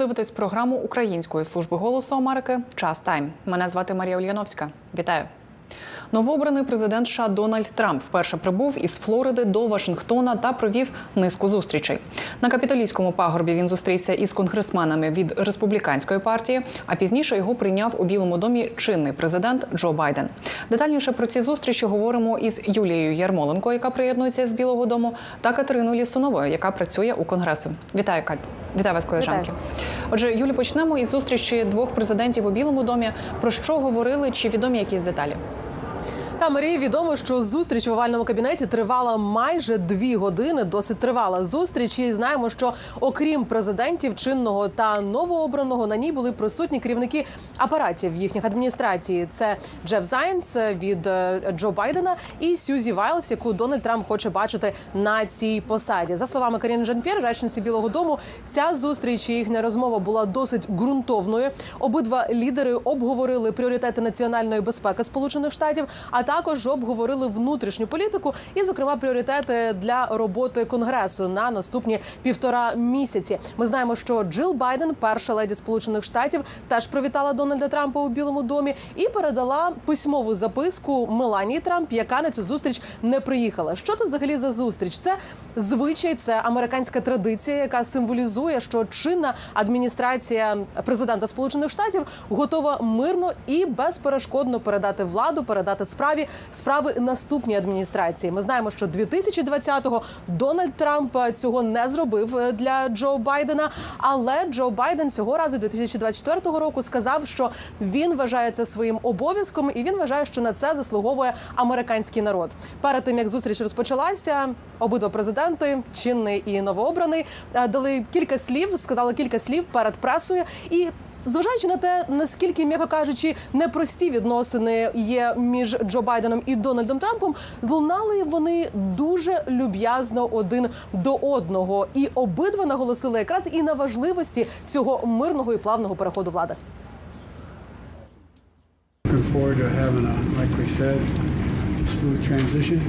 Ви дивитесь програму Української служби голосу Америки Час Тайм. Мене звати Марія Ульяновська. Вітаю. Новообраний президент США Дональд Трамп вперше прибув із Флориди до Вашингтона та провів низку зустрічей. На капіталійському пагорбі він зустрівся із конгресменами від республіканської партії, а пізніше його прийняв у Білому домі чинний президент Джо Байден. Детальніше про ці зустрічі говоримо із Юлією Ярмоленко, яка приєднується з Білого Дому, та Катериною Лісуновою, яка працює у конгресу. Вітаю, Кать. Вітаю вас, колежанки. Отже, Юлі, почнемо із зустрічі двох президентів у Білому домі. Про що говорили? Чи відомі якісь деталі? Та Марії відомо, що зустріч в овальному кабінеті тривала майже дві години. Досить тривала зустріч. І знаємо, що окрім президентів чинного та новообраного на ній були присутні керівники апаратів їхніх адміністрацій. Це Джеф Зайнс від е, Джо Байдена і Сюзі Вайлс, яку Дональд Трамп хоче бачити на цій посаді. За словами Карін Жан-П'єр, речниці Білого Дому, ця зустріч і їхня розмова була досить ґрунтовною. Обидва лідери обговорили пріоритети національної безпеки Сполучених Штатів, а також обговорили внутрішню політику і, зокрема, пріоритети для роботи конгресу на наступні півтора місяці. Ми знаємо, що Джил Байден, перша леді Сполучених Штатів, теж привітала Дональда Трампа у Білому домі і передала письмову записку Меланії Трамп, яка на цю зустріч не приїхала. Що це взагалі за зустріч? Це звичай, це американська традиція, яка символізує, що чинна адміністрація президента Сполучених Штатів готова мирно і безперешкодно передати владу, передати справі справи наступній адміністрації. Ми знаємо, що 2020-го Дональд Трамп цього не зробив е, для Джо Байдена. Але Джо Байден цього разу 2024 року сказав, що він вважає це своїм обов'язком, і він вважає, що на це заслуговує американський народ. Перед тим як зустріч розпочалася, обидва президенти, чинний і новообраний, е, дали кілька слів, сказали кілька слів перед пресою і. Зважаючи на те, наскільки, м'яко кажучи, непрості відносини є між Джо Байденом і Дональдом Трампом, злунали вони дуже люб'язно один до одного, і обидва наголосили якраз і на важливості цього мирного і плавного переходу влади. Looking forward to having a, like we said, smooth transition.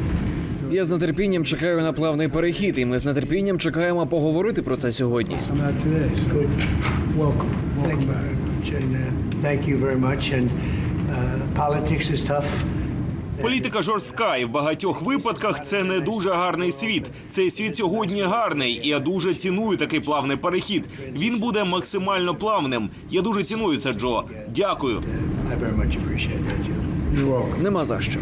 Я з нетерпінням чекаю на плавний перехід, і ми з нетерпінням чекаємо поговорити про це сьогодні. Uh. Політика жорстка, і в багатьох випадках це не дуже гарний світ. Цей світ сьогодні гарний, і я дуже ціную такий плавний перехід. Він буде максимально плавним. Я дуже ціную це, Джо. Дякую. Нема за що.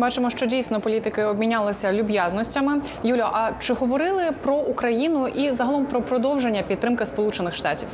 Бачимо, що дійсно політики обмінялися люб'язностями. Юля, а чи говорили про Україну і загалом про продовження підтримки Сполучених Штатів?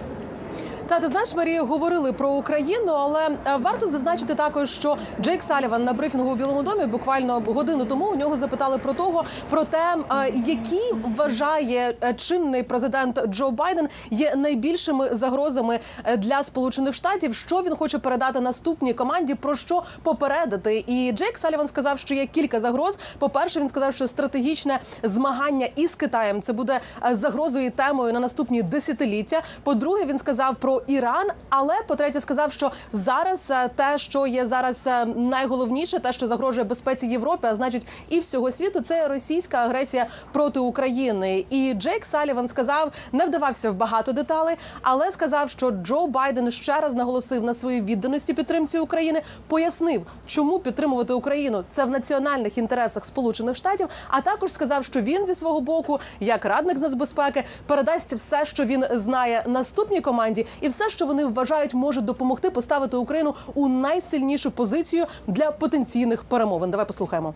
Та ти знаєш, Марія, говорили про Україну, але е, варто зазначити також, що Джейк Саліван на брифінгу у Білому домі буквально годину тому у нього запитали про того, про те, е, які вважає е, чинний президент Джо Байден є найбільшими загрозами для Сполучених Штатів, що він хоче передати наступній команді, про що попередити. І Джейк Саліван сказав, що є кілька загроз. По перше, він сказав, що стратегічне змагання із Китаєм це буде загрозою і темою на наступні десятиліття. По-друге, він сказав про Іран. Але по-третє, сказав, що зараз е, те, що є зараз е, найголовніше, те, що загрожує безпеці Європи, а значить і всього світу, це російська агресія проти України. І Джейк Саліван сказав, не вдавався в багато деталей, але сказав, що Джо Байден ще раз наголосив на своїй відданості підтримці України, пояснив, чому підтримувати Україну це в національних інтересах Сполучених Штатів. А також сказав, що він зі свого боку, як радник з нацбезпеки, передасть все, що він знає наступній команді, і все, що вони вважають, може допомогти поставити Україну у найсильнішу позицію для потенційних перемовин. Давай послухаємо.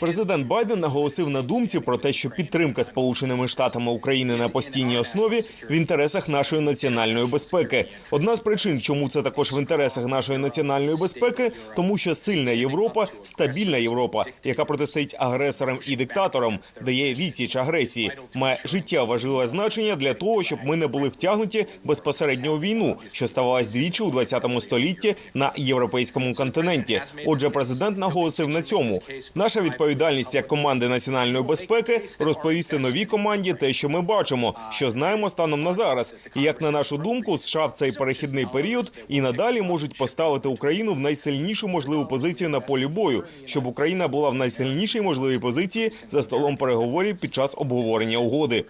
Президент Байден наголосив на думці про те, що підтримка Сполученими Штатами України на постійній основі в інтересах нашої національної безпеки. Одна з причин, чому це також в інтересах нашої національної безпеки, тому що сильна Європа, стабільна Європа, яка протистоїть агресорам і диктаторам, дає відсіч агресії, має життя важливе значення для того, щоб ми не були втягнуті безпосередньо у війну, що ставалась двічі у 20 столітті на європейському континенті. Отже, президент наголосив наголосив на цьому. Наша відповідальність як команди національної безпеки розповісти новій команді те, що ми бачимо, що знаємо станом на зараз. І як на нашу думку, США в цей перехідний період і надалі можуть поставити Україну в найсильнішу можливу позицію на полі бою, щоб Україна була в найсильнішій можливій позиції за столом переговорів під час обговорення угоди.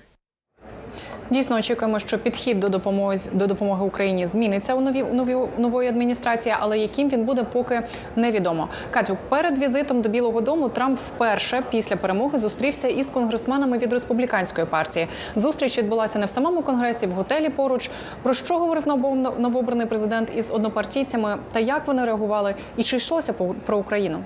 Дійсно очікуємо, що підхід до допомоги до допомоги Україні зміниться у нові нові нової адміністрації, але яким він буде, поки невідомо. Катю, перед візитом до Білого Дому Трамп вперше після перемоги зустрівся із конгресменами від республіканської партії. Зустріч відбулася не в самому конгресі, в готелі поруч. Про що говорив ново- новообраний президент із однопартійцями та як вони реагували, і чи йшлося про Україну?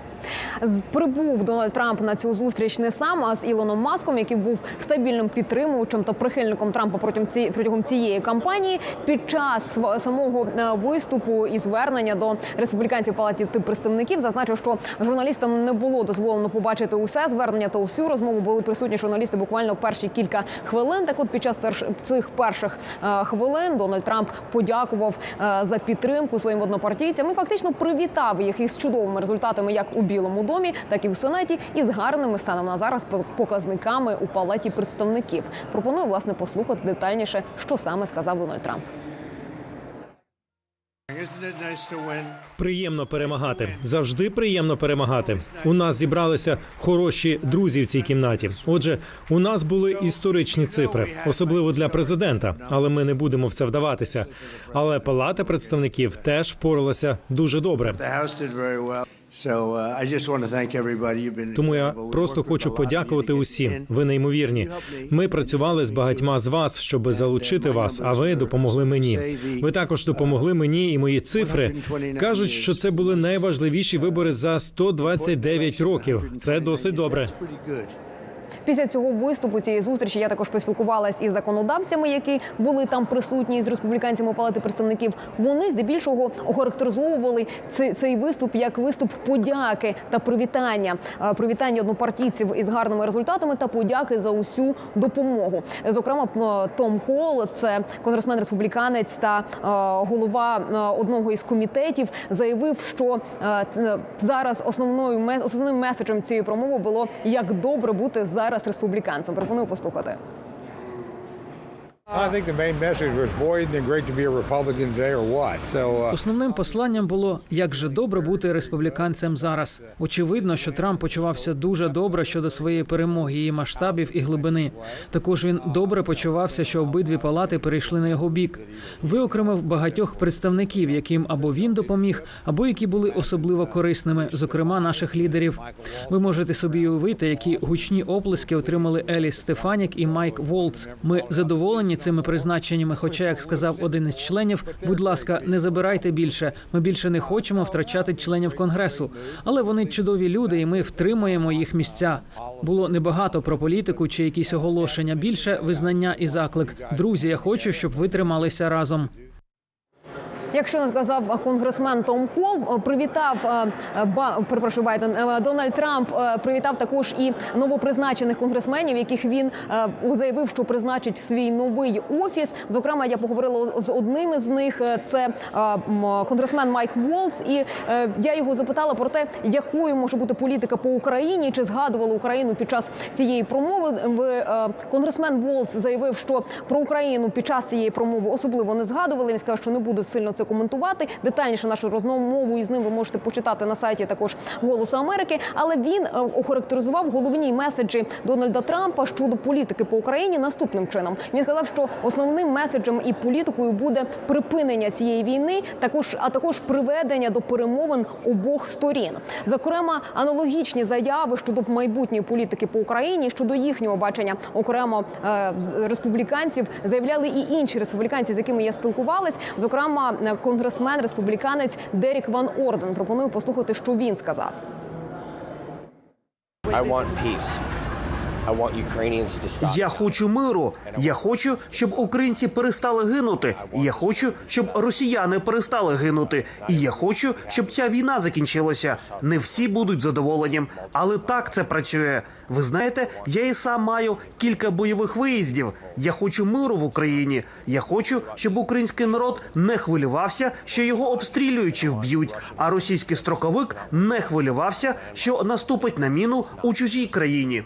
Прибув Дональд Трамп на цю зустріч не сам, а з Ілоном Маском, який був стабільним підтримувачем та прихильником Трампа протягом цієї протягом цієї кампанії. Під час самого е, виступу і звернення до республіканців палаті тип представників зазначив, що журналістам не було дозволено побачити усе звернення та усю розмову. Були присутні журналісти буквально перші кілька хвилин. Так, от під час цих перших е, хвилин Дональд Трамп подякував е, за підтримку своїм однопартійцям і фактично привітав їх із чудовими результатами, як у Білому домі, так і в Сенаті, і з гарними станом на зараз по- показниками у палаті представників. Пропоную власне послухати детальніше, що саме сказав Дональд Трамп. Приємно перемагати. Завжди приємно перемагати. У нас зібралися хороші друзі в цій кімнаті. Отже, у нас були історичні цифри, особливо для президента, але ми не будемо в це вдаватися. Але палата представників теж впоралася дуже добре. Uh, Тому я просто хочу подякувати усім. Ви неймовірні. Ми працювали з багатьма з вас, щоб залучити вас. А ви допомогли мені. Ви також допомогли мені, і мої цифри кажуть, що це були найважливіші вибори за 129 років. Це досить добре. Після цього виступу цієї зустрічі я також поспілкувалась із законодавцями, які були там присутні з республіканцями палати представників. Вони здебільшого охарактеризовували цей, виступ як виступ подяки та привітання, Е, привітання однопартійців із гарними результатами та подяки за усю допомогу. Зокрема, Том Кол, це конгресмен республіканець та е, голова е, одного із комітетів, заявив, що зараз основною основним меседжем цієї промови було як добре бути зараз республіканцем. Пропоную послухати. Основним посланням було як же добре бути республіканцем зараз. Очевидно, що Трамп почувався дуже добре щодо своєї перемоги, її масштабів і глибини. Також він добре почувався, що обидві палати перейшли на його бік. Виокремив багатьох представників, яким або він допоміг, або які були особливо корисними, зокрема наших лідерів. Ви можете собі уявити, які гучні оплески отримали Еліс Стефанік і Майк Волц. Ми задоволені цими призначеннями. Хоча, як сказав один із членів, будь ласка, не забирайте більше. Ми більше не хочемо втрачати членів конгресу. Але вони чудові люди, і ми втримуємо їх місця. Було небагато про політику чи якісь оголошення. Більше визнання і заклик. Друзі, я хочу, щоб ви трималися разом. Якщо не сказав конгресмен Том Холл, е, привітав е, е, ба перепрошую, Байден Дональд Трамп привітав також і новопризначених конгресменів, яких він заявив, що призначить в свій новий офіс. Зокрема, я поговорила з одним із них. Це конгресмен Майк Волц, і я його запитала про те, якою може бути політика по Україні, чи згадували Україну під час цієї промови. Ви, Конгресмен Волц заявив, що про Україну під час цієї промови особливо не згадували. Він сказав, що не буде сильно це коментувати. Детальніше нашу розмову із ним ви можете почитати на сайті також Голосу Америки. Але він е, охарактеризував головні меседжі Дональда Трампа щодо політики по Україні наступним чином. Він сказав, що основним меседжем і політикою буде припинення цієї війни, також а також приведення до перемовин обох сторін. Зокрема, аналогічні заяви щодо майбутньої політики по Україні щодо їхнього бачення окремо е, республіканців заявляли і інші республіканці, з якими я спілкувалась. Зокрема, е, конгресмен республіканець Дерік Ван Орден. Пропоную послухати, що він сказав. I want peace. Я хочу миру. Я хочу, щоб українці перестали гинути. Я хочу, щоб росіяни перестали гинути. І я хочу, щоб ця війна закінчилася. Не всі будуть задоволені, але так це працює. Ви знаєте, я і сам маю кілька бойових виїздів. Я хочу миру в Україні. Я хочу, щоб український народ не хвилювався, що його обстрілюють чи вб'ють. А російський строковик не хвилювався, що наступить на міну у чужій країні.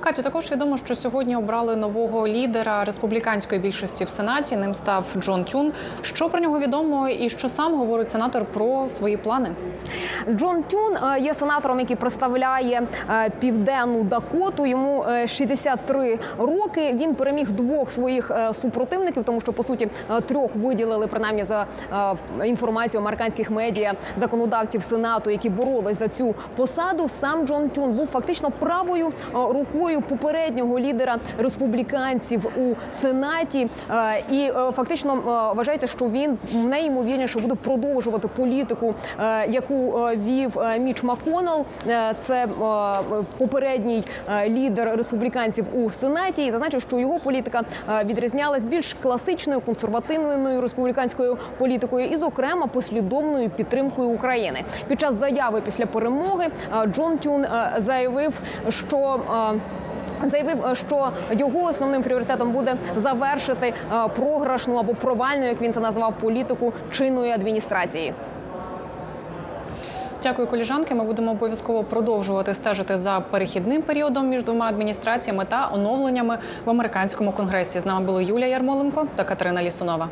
Катю, також відомо, що сьогодні обрали нового лідера республіканської більшості в сенаті. Ним став Джон Тюн. Що про нього відомо, і що сам говорить сенатор про свої плани? Джон Тюн е, є сенатором, який представляє е, південну Дакоту. Йому е, 63 роки. Він переміг двох своїх е, супротивників, тому що по суті е, трьох виділили принаймні за е, інформацією американських медіа законодавців сенату, які боролись за цю посаду. Сам Джон Тюн був фактично правою е, рукою попереднього лідера республіканців у сенаті. Е, І е, фактично е, вважається, що він найімовірніше буде продовжувати політику, яку вів Міч Маконел. Це попередній лідер республіканців у сенаті. І зазначив, що його політика відрізнялась більш класичною консервативною республіканською політикою, і, зокрема, послідовною підтримкою України. Під час заяви після перемоги Джон Тюн заявив, що Заявив, е, що його основним пріоритетом буде завершити е, програшну або провальну, як він це назвав, політику чинної адміністрації. Дякую, коліжанки. Ми будемо обов'язково продовжувати стежити за перехідним періодом між двома адміністраціями та оновленнями в американському конгресі. З нами були Юлія Ярмоленко та Катерина Лісунова.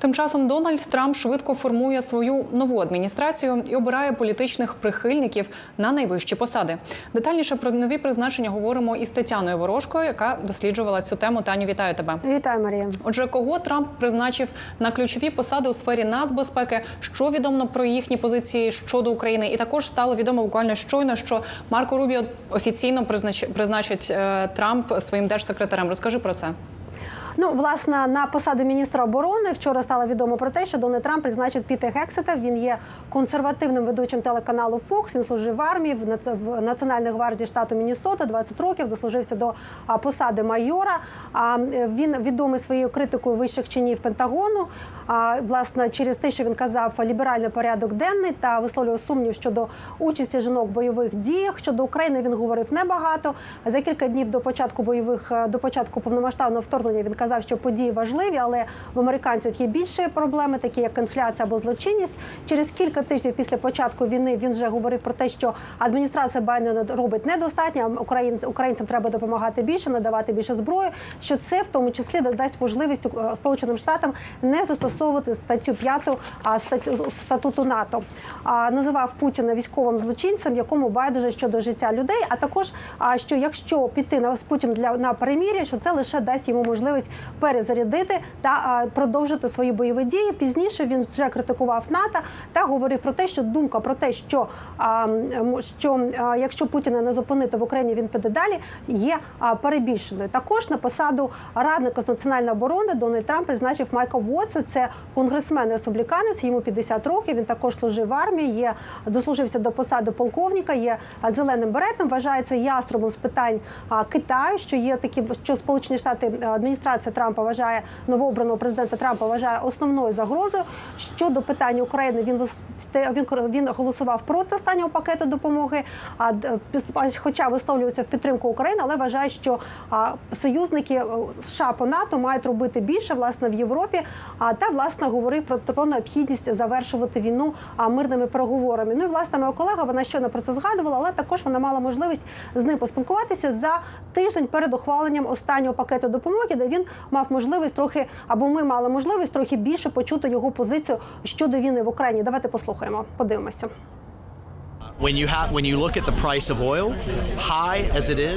Тим часом Дональд Трамп швидко формує свою нову адміністрацію і обирає політичних прихильників на найвищі посади. Детальніше про нові призначення говоримо із Тетяною Ворожкою, яка досліджувала цю тему. Таню, вітаю тебе. Вітаю, Марія. Отже, кого Трамп призначив на ключові посади у сфері нацбезпеки? Що відомо про їхні позиції щодо України? І також стало відомо буквально щойно, що Марко Рубіо офіційно признач... призначить е, Трамп своїм держсекретарем. Розкажи про це. Ну, власне, на посаду міністра оборони вчора стало відомо про те, що Дональд Трамп призначить Піта Гексета. Він є консервативним ведучим телеканалу Fox. Він служив в армії в нац- Національній гвардії штату Міннесота 20 років, дослужився до посади майора. А він відомий своєю критикою вищих чинів Пентагону. А власне, через те, що він казав ліберальний порядок денний та висловлював сумнів щодо участі жінок в бойових діях. Щодо України він говорив небагато. За кілька днів до початку бойових до початку повномасштабного вторгнення він казав, що події важливі, але в американців є більше проблеми, такі як інфляція або злочинність. Через кілька тижнів після початку війни він вже говорив про те, що адміністрація Байдена робить недостатньо. Україн, українцям треба допомагати більше, надавати більше зброї. Що це в тому числі додасть можливість е, Сполученим Штатам не застосовувати статтю 5 а, статтю статуту НАТО. Називав Путіна військовим злочинцем, якому байдуже щодо життя людей. А також що якщо піти на з Путін для на перемір'я, що це лише дасть йому можливість перезарядити та продовжити свої бойові дії. Пізніше він вже критикував НАТО та говорив про те, що думка про те, що, що якщо Путіна не зупинити в Україні, він піде далі, є перебільшеною. Також на посаду радника з національної оборони Дональд Трамп призначив Майка Вотса. Це конгресмен республіканець. Йому 50 років. Він також служив в армії. Є дослужився до посади полковника. Є зеленим беретом. Вважається яструбом з питань Китаю. Що є такі, що Сполучені Штати а, адміністрація Трампа вважає новообраного президента Трампа вважає основною загрозою. Щодо питань України він він він голосував проти останнього пакету допомоги. А д- хоча висловлюється в підтримку України, але вважає, що а, союзники е, США по НАТО мають робити більше власне в Європі. А та власне говорив про, про необхідність завершувати війну а, мирними переговорами. Ну і власне моя колега вона щойно про це згадувала, але також вона мала можливість з ним поспілкуватися за тиждень перед ухваленням останнього пакету допомоги, де він мав можливість трохи, або ми мали можливість трохи більше почути його позицію щодо війни в Україні. Давайте послухаємо, подивимося.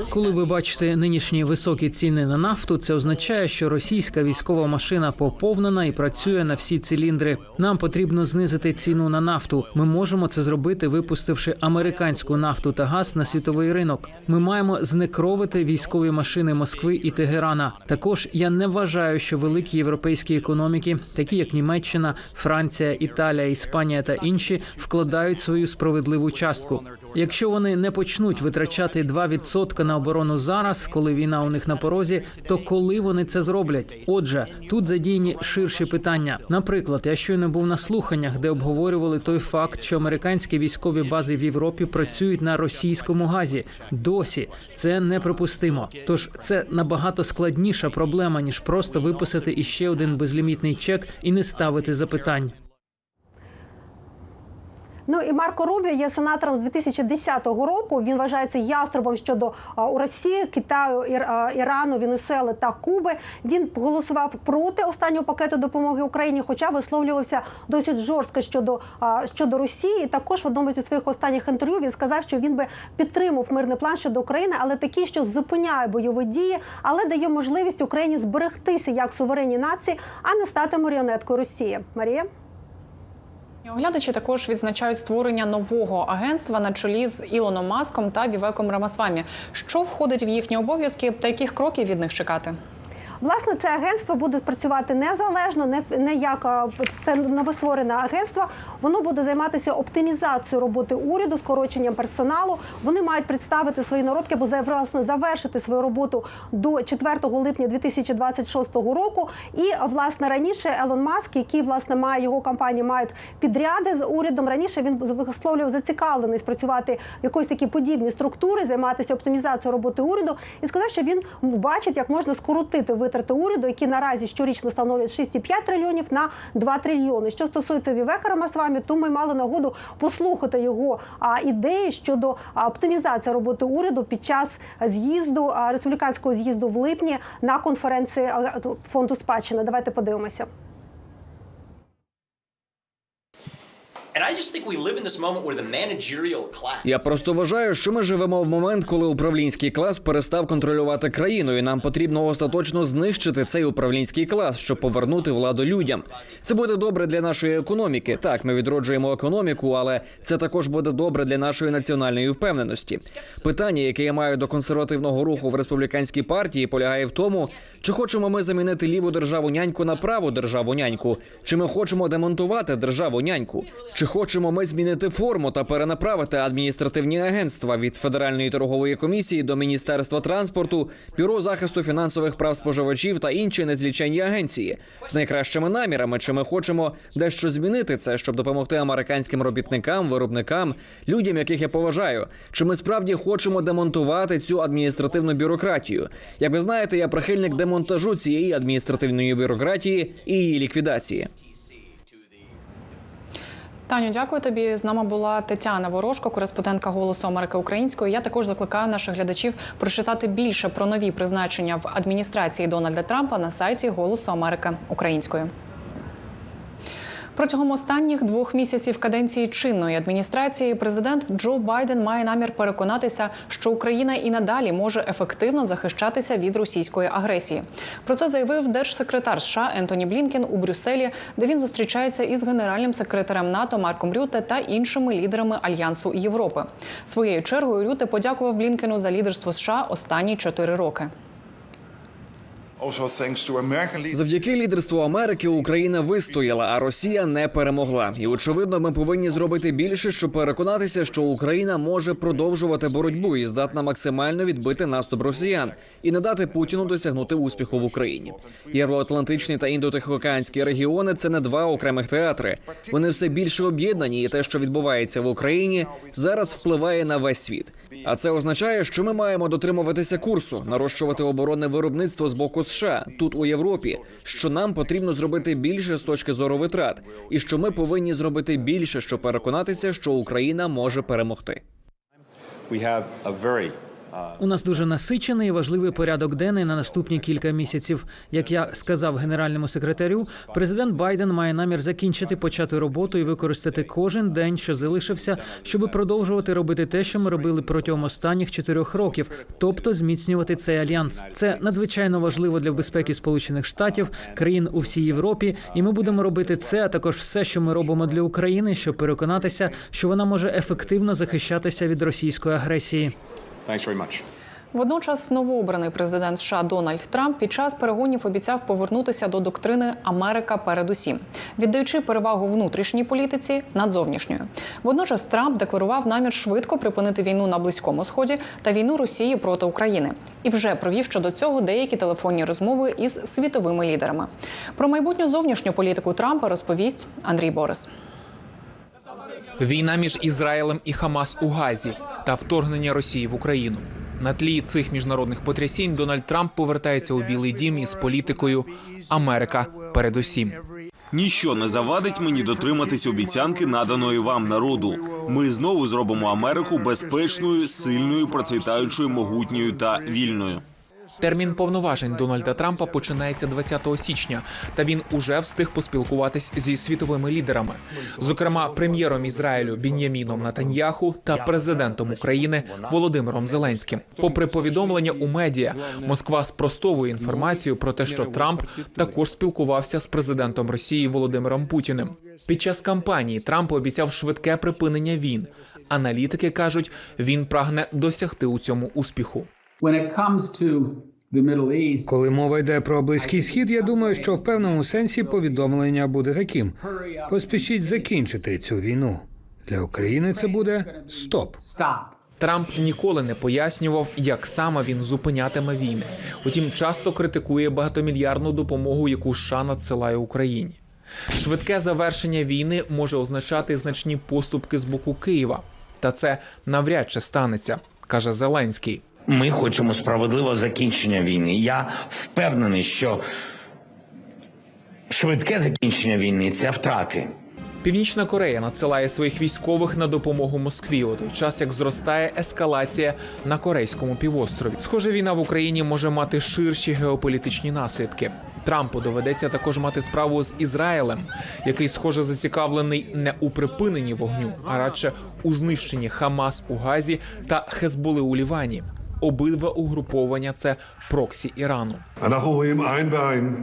Коли ви бачите нинішні високі ціни на нафту, це означає, що російська військова машина поповнена і працює на всі циліндри. Нам потрібно знизити ціну на нафту. Ми можемо це зробити, випустивши американську нафту та газ на світовий ринок. Ми маємо знекровити військові машини Москви і Тегерана. Також я не вважаю, що великі європейські економіки, такі як Німеччина, Франція, Італія, Іспанія та інші, вкладають свою справедливу частку. Якщо вони не почнуть витрачати 2% на оборону зараз, коли війна у них на порозі, то коли вони це зроблять? Отже, тут задіяні ширші питання. Наприклад, я щойно був на слуханнях, де обговорювали той факт, що американські військові бази в Європі працюють на російському газі. Досі це неприпустимо. Тож це набагато складніша проблема ніж просто виписати іще один безлімітний чек і не ставити запитань. Ну і Марко Рубіо є сенатором з 2010 року. Він вважається яструбом щодо у Росії, Китаю, Ір- Ірану, Венесуели та Куби. Він голосував проти останнього пакету допомоги Україні, хоча висловлювався досить жорстко щодо щодо Росії. Також в одному зі своїх останніх інтерв'ю він сказав, що він би підтримав мирний план щодо України, але такий, що зупиняє бойові дії, але дає можливість Україні зберегтися як суверенній нації, а не стати маріонеткою Росії. Марія. Оглядачі також відзначають створення нового агентства на чолі з Ілоном Маском та Вівеком Рамасвамі. Що входить в їхні обов'язки та яких кроків від них чекати? Власне, це агентство буде працювати незалежно, не, не як це новостворене агентство. Воно буде займатися оптимізацією роботи уряду, скороченням персоналу. Вони мають представити свої наробки або власне завершити свою роботу до 4 липня 2026 року. І власне раніше Елон Маск, який власне має його компанії, мають підряди з урядом. Раніше він висловлював зацікавленість працювати в якоїсь такі подібні структури, займатися оптимізацією роботи уряду, і сказав, що він бачить, як можна скоротити витрати уряду, які наразі щорічно становлять 6,5 трильйонів на 2 трильйони. Що стосується Вівека Рамасвамі, то ми мали нагоду послухати його ідеї щодо оптимізації роботи уряду під час з'їзду республіканського з'їзду в липні на конференції фонду спадщини. Давайте подивимося. Я просто вважаю, що ми живемо в момент, коли управлінський клас перестав контролювати країну, і нам потрібно остаточно знищити цей управлінський клас, щоб повернути владу людям. Це буде добре для нашої економіки. Так, ми відроджуємо економіку, але це також буде добре для нашої національної впевненості. Питання, яке я маю до консервативного руху в республіканській партії, полягає в тому, чи хочемо ми замінити ліву державу няньку на праву державу няньку, чи ми хочемо демонтувати державу няньку, чи хочемо ми змінити форму та перенаправити адміністративні агентства від Федеральної торгової комісії до Міністерства транспорту, бюро захисту фінансових прав споживачів та інші незліченні агенції? З найкращими намірами, чи ми хочемо дещо змінити це, щоб допомогти американським робітникам, виробникам, людям, яких я поважаю, чи ми справді хочемо демонтувати цю адміністративну бюрократію? Як ви знаєте, я прихильник демонтажу цієї адміністративної бюрократії і її ліквідації. Таню, дякую тобі. З нами була Тетяна Ворожко, кореспондентка Голосу Америки Української. Я також закликаю наших глядачів прочитати більше про нові призначення в адміністрації Дональда Трампа на сайті Голосу Америки Української. Протягом останніх двох місяців каденції чинної адміністрації президент Джо Байден має намір переконатися, що Україна і надалі може ефективно захищатися від російської агресії. Про це заявив держсекретар США Ентоні Блінкен у Брюсселі, де він зустрічається із генеральним секретарем НАТО Марком Рюте та іншими лідерами Альянсу Європи. Своєю чергою Рюте подякував Блінкену за лідерство США останні чотири роки. Завдяки лідерству Америки Україна вистояла, а Росія не перемогла. І очевидно, ми повинні зробити більше, щоб переконатися, що Україна може продовжувати боротьбу і здатна максимально відбити наступ росіян і не дати Путіну досягнути успіху в Україні. Євроатлантичний та індотихоокеанські регіони це не два окремих театри. Вони все більше об'єднані, і те, що відбувається в Україні, зараз впливає на весь світ. А це означає, що ми маємо дотримуватися курсу, нарощувати оборонне виробництво з боку США тут у Європі. Що нам потрібно зробити більше з точки зору витрат, і що ми повинні зробити більше, щоб переконатися, що Україна може перемогти. У нас дуже насичений і важливий порядок денний на наступні кілька місяців. Як я сказав генеральному секретарю, президент Байден має намір закінчити почати роботу і використати кожен день, що залишився, щоб продовжувати робити те, що ми робили протягом останніх чотирьох років, тобто зміцнювати цей альянс. Це надзвичайно важливо для безпеки Сполучених Штатів, країн у всій Європі, і ми будемо робити це, а також все, що ми робимо для України, щоб переконатися, що вона може ефективно захищатися від російської агресії. Водночас новообраний президент США Дональд Трамп під час перегонів обіцяв повернутися до доктрини Америка передусім, віддаючи перевагу внутрішній політиці над зовнішньою. Водночас Трамп декларував намір швидко припинити війну на близькому сході та війну Росії проти України і вже провів щодо цього деякі телефонні розмови із світовими лідерами. Про майбутню зовнішню політику Трампа розповість Андрій Борис. Війна між Ізраїлем і Хамас у Газі та вторгнення Росії в Україну. На тлі цих міжнародних потрясінь Дональд Трамп повертається у Білий Дім із політикою Америка передусім. Ніщо не завадить мені дотриматись обіцянки наданої вам народу. Ми знову зробимо Америку безпечною, сильною, процвітаючою, могутньою та вільною. Термін повноважень Дональда Трампа починається 20 січня, та він уже встиг поспілкуватись зі світовими лідерами, зокрема прем'єром Ізраїлю Бін'яміном Натаньяху та президентом України Володимиром Зеленським. Попри повідомлення у медіа, Москва спростовує інформацію про те, що Трамп також спілкувався з президентом Росії Володимиром Путіним. Під час кампанії Трамп обіцяв швидке припинення війн. Аналітики кажуть, він прагне досягти у цьому успіху. Коли мова йде про близький схід, я думаю, що в певному сенсі повідомлення буде таким: поспішіть закінчити цю війну. Для України це буде стоп. Трамп ніколи не пояснював, як саме він зупинятиме війни. Утім, часто критикує багатомільярдну допомогу, яку США надсилає Україні. Швидке завершення війни може означати значні поступки з боку Києва, та це навряд чи станеться, каже Зеленський. Ми хочемо справедливого закінчення війни. Я впевнений, що швидке закінчення війни це втрати. Північна Корея надсилає своїх військових на допомогу Москві у той час, як зростає ескалація на корейському півострові. Схоже, війна в Україні може мати ширші геополітичні наслідки. Трампу доведеться також мати справу з Ізраїлем, який, схоже, зацікавлений не у припиненні вогню, а радше у знищенні Хамас у Газі та Хезболи у Лівані. Обидва угруповання це проксі Ірану.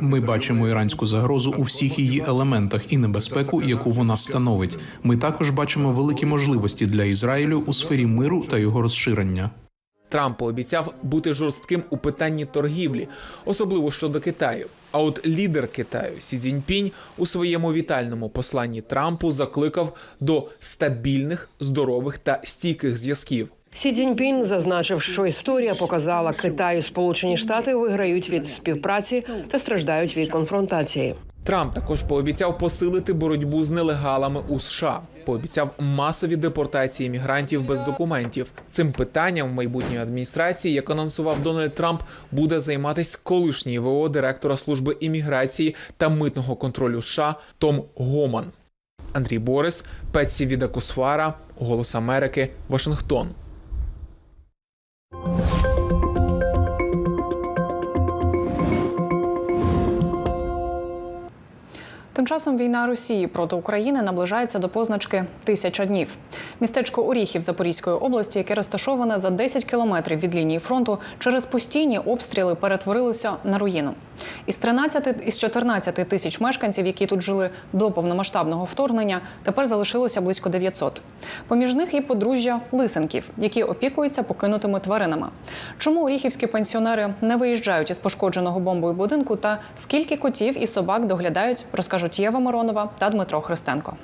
Ми бачимо іранську загрозу у всіх її елементах і небезпеку, яку вона становить. Ми також бачимо великі можливості для Ізраїлю у сфері миру та його розширення. Трамп пообіцяв бути жорстким у питанні торгівлі, особливо щодо Китаю. А от лідер Китаю Сі Цзіньпінь у своєму вітальному посланні Трампу закликав до стабільних, здорових та стійких зв'язків. Сі Цзіньпін зазначив, що історія показала, Китай і Сполучені Штати виграють від співпраці та страждають від конфронтації. Трамп також пообіцяв посилити боротьбу з нелегалами у США. Пообіцяв масові депортації мігрантів без документів. Цим питанням майбутньої адміністрації, як анонсував Дональд Трамп, буде займатися колишній ВО директора служби імміграції та митного контролю США Том Гоман. Андрій Борис, Петсі Відакусфара, Голос Америки, Вашингтон. Тим часом війна Росії проти України наближається до позначки тисяча днів. Містечко Оріхів Запорізької області, яке розташоване за 10 кілометрів від лінії фронту, через постійні обстріли перетворилося на руїну. Із 13 із 14 тисяч мешканців, які тут жили до повномасштабного вторгнення, тепер залишилося близько 900. Поміж них і подружжя Лисенків, які опікуються покинутими тваринами. Чому оріхівські пенсіонери не виїжджають із пошкодженого бомбою будинку та скільки котів і собак доглядають, розкажуть Єва Миронова та Дмитро Христенко.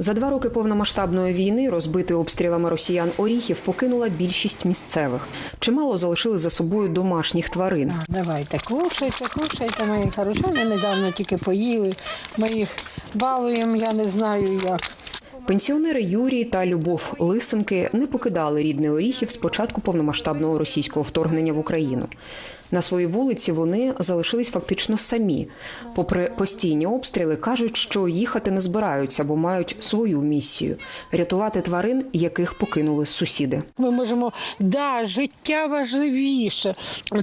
За два роки повномасштабної війни розбити обстрілами росіян оріхів покинула більшість місцевих. Чимало залишили за собою домашніх тварин. Давайте, кушайте, кушайте, мої хороші. Недавно тільки поїли. Ми їх балуємо, я не знаю як. Пенсіонери Юрій та Любов Лисенки не покидали рідний Оріхів з початку повномасштабного російського вторгнення в Україну. На своїй вулиці вони залишились фактично самі. Попри постійні обстріли, кажуть, що їхати не збираються, бо мають свою місію рятувати тварин, яких покинули сусіди. Ми можемо, да, життя важливіше.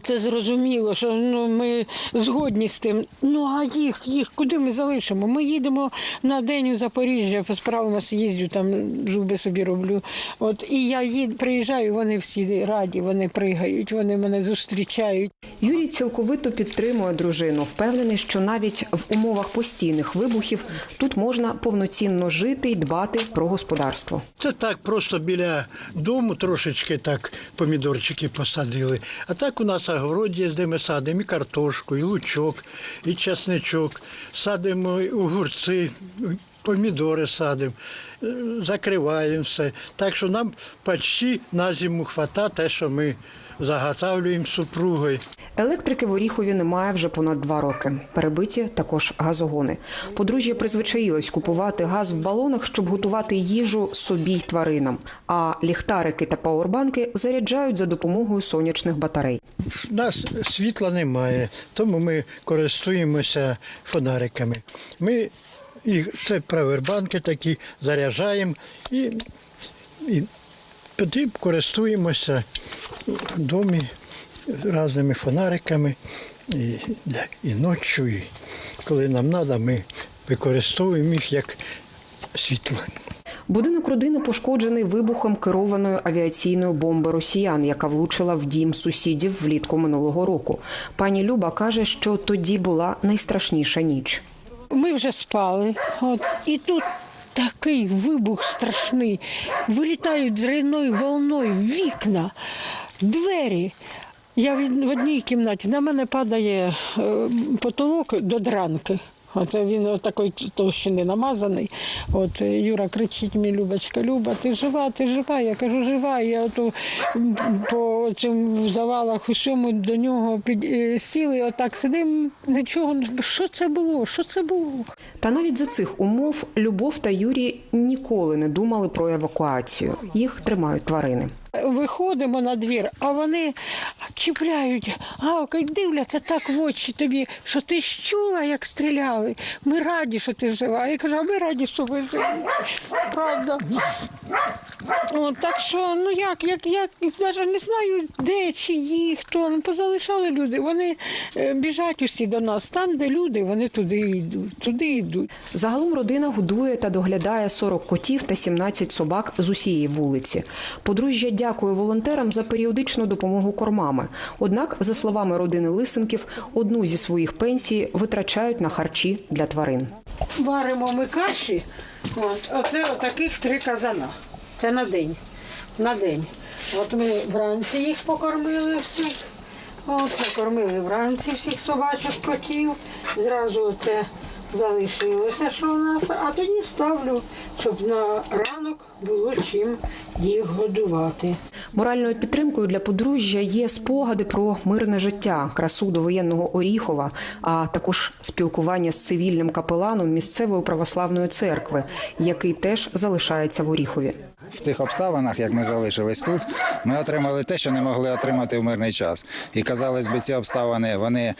Це зрозуміло, що ну ми згодні з тим. Ну а їх, їх куди ми залишимо? Ми їдемо на день у Запоріжжя, справимося їздю, там зуби собі роблю. От і я їд, приїжджаю, вони всі раді, вони пригають, вони мене зустрічають. Юрій цілковито підтримує дружину, впевнений, що навіть в умовах постійних вибухів тут можна повноцінно жити й дбати про господарство. Це так, просто біля дому трошечки так помідорчики посадили. А так у нас огород де ми садимо і картошку, і лучок, і чесничок. Садимо і огурці, помідори садимо, е, закриваємо все. Так що нам почти на зиму хвата те, що ми заготавлюємо супругою. Електрики в Оріхові немає вже понад два роки. Перебиті також газогони. Подружжя призвичаїлось купувати газ в балонах, щоб готувати їжу собі й тваринам. А ліхтарики та пауербанки заряджають за допомогою сонячних батарей. У нас світла немає, тому ми користуємося фонариками. Ми їх, це правербанки такі заряджаємо і, і тоді користуємося в домі різними фонариками і, і ночі, і коли нам треба, ми використовуємо їх як світло. Будинок родини пошкоджений вибухом керованої авіаційної бомби росіян, яка влучила в дім сусідів влітку минулого року. Пані Люба каже, що тоді була найстрашніша ніч. Ми вже спали. От, і тут такий вибух страшний. Вилітають зриною волною вікна, двері. Я в в одній кімнаті, на мене падає е, потолок до дранки. Оце він от такої товщини намазаний. От е, Юра кричить мені, Любочка, Люба, ти жива, ти жива. Я кажу, жива. Я ото м, по цим завалах усьому до нього під е, сіли, отак сидимо, нічого. Що це було? Що це було? Та навіть за цих умов Любов та Юрій ніколи не думали про евакуацію. Їх тримають тварини. Виходимо на двір, а вони чіпляють, гавкають, дивляться так в очі тобі, що ти ж чула, як стріляли. Ми раді, що ти жива. Я кажу, а ми раді, що ви живі. Правда. О, так що, ну як, як, як, навіть не знаю, де, чиї, хто. Ну, позалишали люди. Вони е, біжать усі до нас. Там, де люди, вони туди йдуть, туди йдуть. Загалом родина годує та доглядає 40 котів та 17 собак з усієї вулиці. Подружжя дякує волонтерам за періодичну допомогу кормами. Однак, за словами родини Лисенків, одну зі своїх пенсій витрачають на харчі для тварин. Варимо ми каші. Оце отаких три казана. Це на день. На день. От ми вранці їх покормили всіх. От покормили вранці всіх собачок, котів. Зразу оце залишилося, що у нас, а тоді ставлю, щоб на ранок було чим їх годувати. Моральною підтримкою для подружжя є спогади про мирне життя, красу довоєнного Оріхова, а також спілкування з цивільним капеланом місцевої православної церкви, який теж залишається в Оріхові. В цих обставинах, як ми залишились тут, ми отримали те, що не могли отримати в мирний час. І казалось би, ці обставини вони.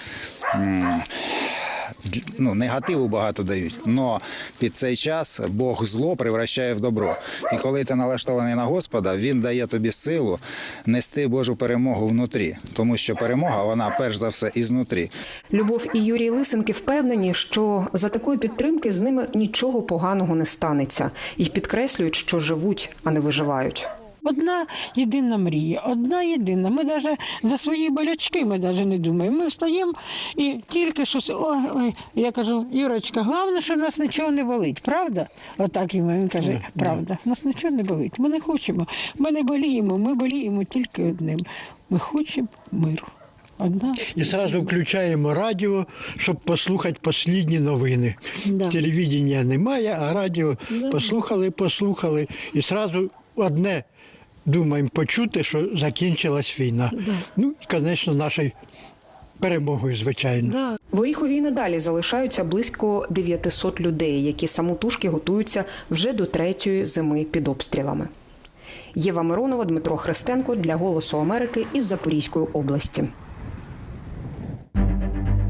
Ну, негативу багато дають, але під цей час Бог зло превращає в добро. І коли ти налаштований на Господа, він дає тобі силу нести Божу перемогу внутрі, тому що перемога вона перш за все ізнутрі. Любов і Юрій Лисенки впевнені, що за такої підтримки з ними нічого поганого не станеться, і підкреслюють, що живуть, а не виживають. Одна єдина мрія, одна єдина. Ми навіть за свої болячки ми навіть не думаємо. Ми встаємо і тільки щось. Ой, ой, я кажу, Юрочка, головне, що в нас нічого не болить, правда? Отак йому він каже, правда, в нас нічого не болить. Ми не хочемо. Ми не боліємо, ми боліємо тільки одним. Ми хочемо миру. Одна. І одразу включаємо радіо, щоб послухати останні новини. Да. Телевідення немає, а радіо Да. послухали, послухали. І одразу одне думаємо почути, що закінчилась війна. Ну, і, звісно, нашою перемогою, звичайно. В Оріхові надалі залишаються близько 900 людей, які самотужки готуються вже до третьої зими під обстрілами. Єва Миронова, Дмитро Христенко для Голосу Америки із Запорізької області.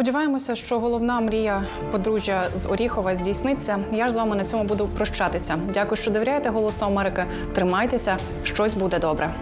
Сподіваємося, що головна мрія подружжя з Оріхова здійсниться. Я ж з вами на цьому буду прощатися. Дякую, що довіряєте Голосу Америки. Тримайтеся, щось буде добре.